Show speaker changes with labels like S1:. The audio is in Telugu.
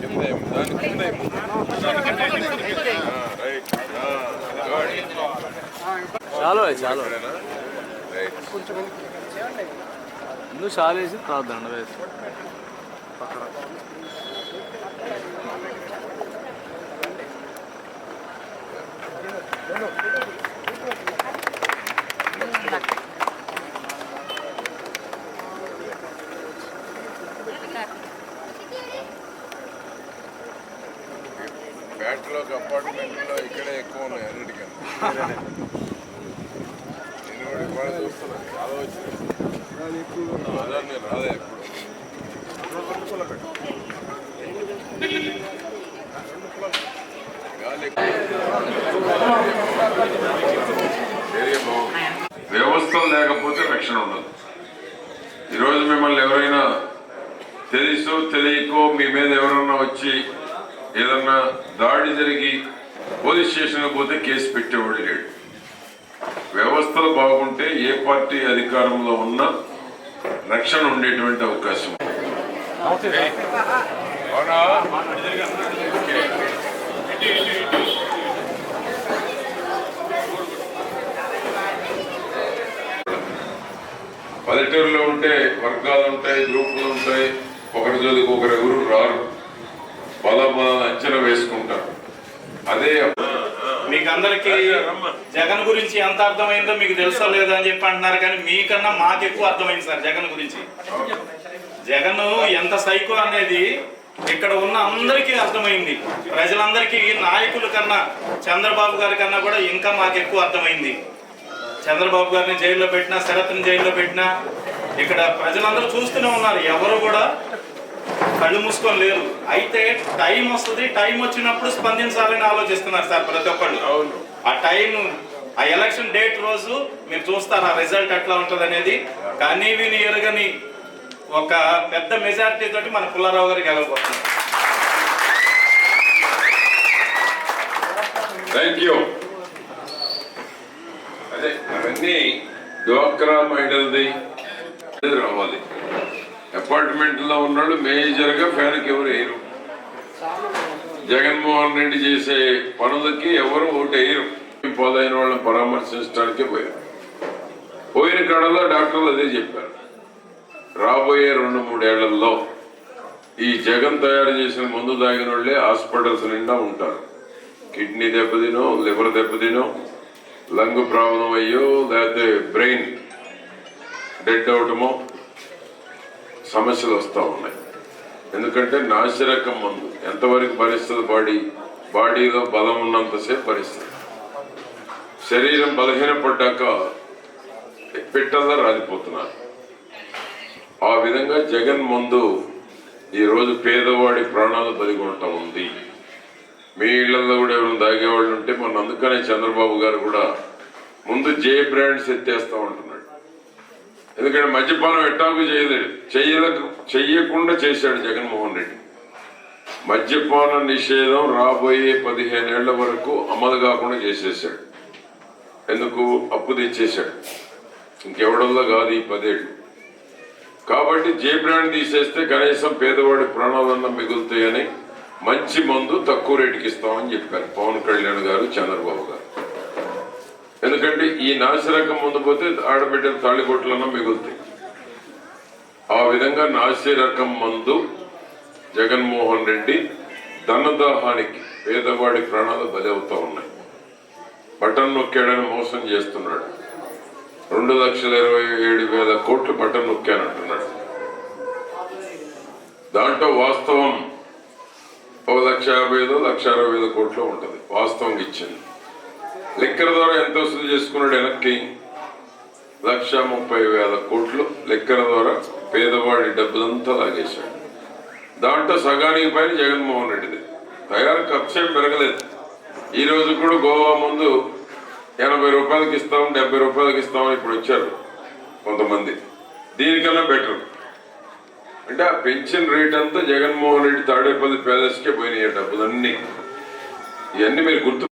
S1: కింద రైట్.
S2: చాలు చాలు ముందు చాలు వేసి తర్వాత దండ వేసి
S1: అపార్ట్మెంట్లో ఇక్కడే ఎక్కువ ఉన్నాయి అన్నిటికన్నా. నేను కూడా ఇవాళ చూస్తున్నాను చాలా వచ్చినాయి. అదే నేను రాదే ఎప్పుడు. గాలి ఏరియా బాగుంది. వ్యవస్థలు లేకపోతే రక్షణ ఉండదు. ఈరోజు మిమ్మల్ని ఎవరైనా తెలుసో తెలియకో మీ మీద ఎవరన్నా వచ్చి ఏదన్నా దాడి జరిగి పోలీస్ స్టేషన్కి పోతే కేసు పెట్టేవాడు లేడు. వ్యవస్థలు బాగుంటే ఏ పార్టీ అధికారంలో ఉన్నా రక్షణ ఉండేటువంటి అవకాశం పల్లెటూరులో ఉంటే వర్గాలు ఉంటాయి గ్రూపులు ఉంటాయి. ఒకరి జోలికి ఒకరు ఎవరు రారు. బల బల అంచనా వేసుకుంటారు. అదే
S3: మీకు అందరికి జగన్ గురించి ఎంత అర్థమైందో మీకు తెలుసా లేదా అని చెప్పి అంటున్నారు కానీ మీకన్నా మాకు ఎక్కువ అర్థమైంది సార్ జగన్ గురించి. జగన్ ఎంత సైకో అనేది ఇక్కడ ఉన్న అందరికీ అర్థమైంది. ప్రజలందరికీ నాయకుల కన్నా చంద్రబాబు గారి కన్నా కూడా ఇంకా మాకు ఎక్కువ అర్థమైంది. చంద్రబాబు గారిని జైల్లో పెట్టినా శరత్ని జైల్లో పెట్టినా ఇక్కడ ప్రజలందరూ చూస్తూనే ఉన్నారు. ఎవరు కూడా కళ్ళు మూసుకొని లేరు. అయితే టైం వస్తుంది టైం వచ్చినప్పుడు స్పందించాలని ఆలోచిస్తున్నారు సార్ ప్రతి ఒక్కళ్ళు.
S1: అవును.
S3: ఆ టైం ఆ ఎలక్షన్ డేట్ రోజు మీరు చూస్తారు ఆ రిజల్ట్ ఎట్లా ఉంటుంది అనేది? కానీ విని ఎరగని ఒక పెద్ద మెజారిటీ తోటి మన పుల్లారావు గారికి గెలవబోతున్నారు.
S1: థ్యాంక్ యూ అదే అవన్నీ డ్వాక్రా మహిళలది రావాలి అపార్ట్మెంట్లో ఉన్నాడు మేజర్గా ఫ్యాన్కి ఎవరు వేయరు. జగన్మోహన్ రెడ్డి చేసే పనులకి ఎవరు ఓటు వేయరు. పోదైన వాళ్ళని పరామర్శించడానికి పోయారు. పోయిన కాడలో డాక్టర్లు అదే చెప్పారు. రాబోయే రెండు మూడేళ్ళలో ఈ జగన్ తయారు చేసిన మందు తాగిన వాళ్ళే హాస్పిటల్స్ నిండా ఉంటారు. కిడ్నీ దెబ్బతినో లివర్ దెబ్బతినో లంగ్ ప్రాబ్లం అయ్యో లేకపోతే బ్రెయిన్ డెడ్ అవటమో సమస్యలు వస్తూ ఉన్నాయి. ఎందుకంటే నాసిరకం మందు ఎంతవరకు భరిస్తుంది బాడీ? బాడీలో బలం ఉన్నంతసేపు భరిస్తుంది. శరీరం బలహీనపడ్డాక పిట్టల్లా రాలిపోతున్నారు. ఆ విధంగా జగన్ ముందు ఈరోజు పేదవాడి ప్రాణాలు బలిగొంటా ఉంది. మీ ఇళ్ళలో కూడా ఎవరైనా తాగేవాళ్ళు ఉంటే మన అందుకనే చంద్రబాబు గారు కూడా ముందు జే బ్రాండ్స్ ఎత్తేస్తా ఉంటున్నాడు ఎందుకంటే మద్యపానం ఎట్టాకు చేయలేడు చెయ్యలకు చెయ్యకుండా చేశాడు జగన్మోహన్ రెడ్డి. మద్యపాన నిషేధం రాబోయే పదిహేనేళ్ళ వరకు అమలు కాకుండా చేసేసాడు ఎందుకు? అప్పు తెచ్చేశాడు. ఇంకెవడంలో కాదు ఈ పదేళ్ళు. కాబట్టి జే బ్రాండ్ తీసేస్తే కనీసం పేదవాడి ప్రాణాలన్నా మిగులుతాయని మంచి మందు తక్కువ రేటుకి ఇస్తామని చెప్పారు పవన్ కళ్యాణ్ గారు చంద్రబాబు గారు. ఎందుకంటే ఈ నాసిరకం ముందు పోతే ఆడబిడ్డల తాళిబొట్లన్నా మిగులుతాయి. ఆ విధంగా నాసి మందు జగన్మోహన్ రెడ్డి ధనదాహానికి పేదవాడి ప్రాణాలు బలి అవుతా ఉన్నాయి. బటన్ నొక్కాడని మోసం చేస్తున్నాడు. రెండు లక్షల ఇరవై ఏడు వేల కోట్లు బటన్ నొక్కానంటున్నాడు దాంట్లో వాస్తవం ఒక లక్ష యాభై ఐదు లక్ష అరవై ఐదు కోట్లు ఉంటుంది. వాస్తవం ఇచ్చింది. లెక్కల ద్వారా ఎంత వసూలు చేసుకున్నాడు వెనక్కి? లక్ష ముప్పై వేల కోట్లు. లెక్కల ద్వారా పేదవాడి డబ్బులంతా లాగేశాడు. దాంట్లో సగానికి పైన జగన్మోహన్ రెడ్డిది. తయారు ఖర్చు పెరగలేదు. ఈ రోజు కూడా గోవా ముందు ఎనభై రూపాయలకి ఇస్తాం డెబ్బై రూపాయలకి ఇస్తామని ఇప్పుడు వచ్చారు కొంతమంది. దీనికన్నా బెటర్. అంటే ఆ పెన్షన్ రేట్ అంతా జగన్మోహన్ రెడ్డి తాడేపల్లి ప్యాలెస్కే పోయినాయి డబ్బులన్నీ. ఇవన్నీ మీరు గుర్తు